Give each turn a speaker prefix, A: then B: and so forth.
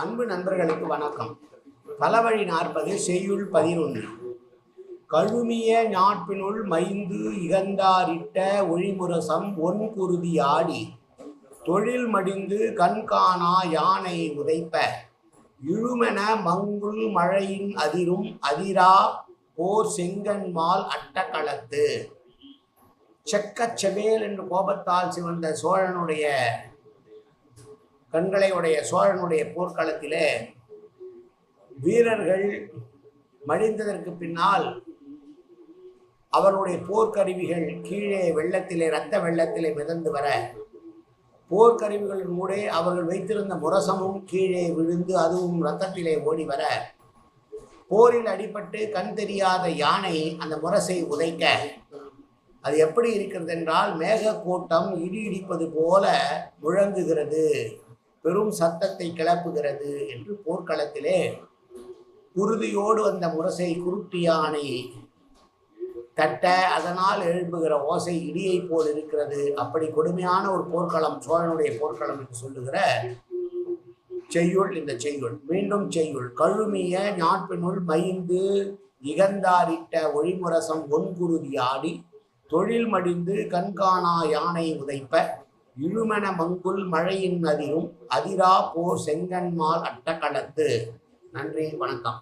A: அன்பு நண்பர்களுக்கு வணக்கம். பலவழி நாற்பது செய்யுள் பதினொன்று. கழுமிய நாட்பினுள் மைந்து இகந்தாரிட்ட ஒளிமுரசம் ஒன் குருதி ஆடி தொழில் மடிந்து கண்காணா யானை உதைப்ப. இழுமென மங்குள் மழையின் அதிரும் அதிரா போர் செங்கன்மால் அட்டக்களத்து செக்கச் செவேல் என்று கோபத்தால் சிவந்த சோழனுடைய கண்களை உடைய சோழனுடைய போர்க்களத்திலே வீரர்கள் மடிந்ததற்கு பின்னால் அவருடைய போர்க்கருவிகள் கீழே வெள்ளத்திலே இரத்த வெள்ளத்திலே மிதந்து வர போர்க்கருவிகளின் ஊடே அவர்கள் வைத்திருந்த முரசமும் கீழே விழுந்து அதுவும் இரத்தத்திலே ஓடி வர போரில் அடிபட்டு கண் தெரியாத யானை அந்த முரசை உதைக்க அது எப்படி இருக்கிறது என்றால் மேகக்கூட்டம் இடி இடிப்பது போல முழங்குகிறது. பெரும் சத்தத்தை கிளப்புகிறது என்று போர்க்களத்திலே உறுதியோடு வந்த முரசை குருட்டு யானை தட்ட அதனால் எழும்புகிற ஓசை இடியை போல் இருக்கிறது. அப்படி கொடுமையான ஒரு போர்க்களம் சோழனுடைய போர்க்களம் என்று சொல்லுகிற செய்யுள் இந்த செய்யுள். மீண்டும் செய்யுள். கழுமிய ஞாட்பினுள் மைந்து இகந்தாரிட்ட ஒளிமுரசம் ஒன்குருதி ஆடி தொழில் மடிந்து கண்காணா யானை உதைப்ப இழுமென மங்குல் மழையின் அதிரும் அதிரா போர் செங்கன்மால் அட்டக்கணத்து நன்றி வணக்கம்.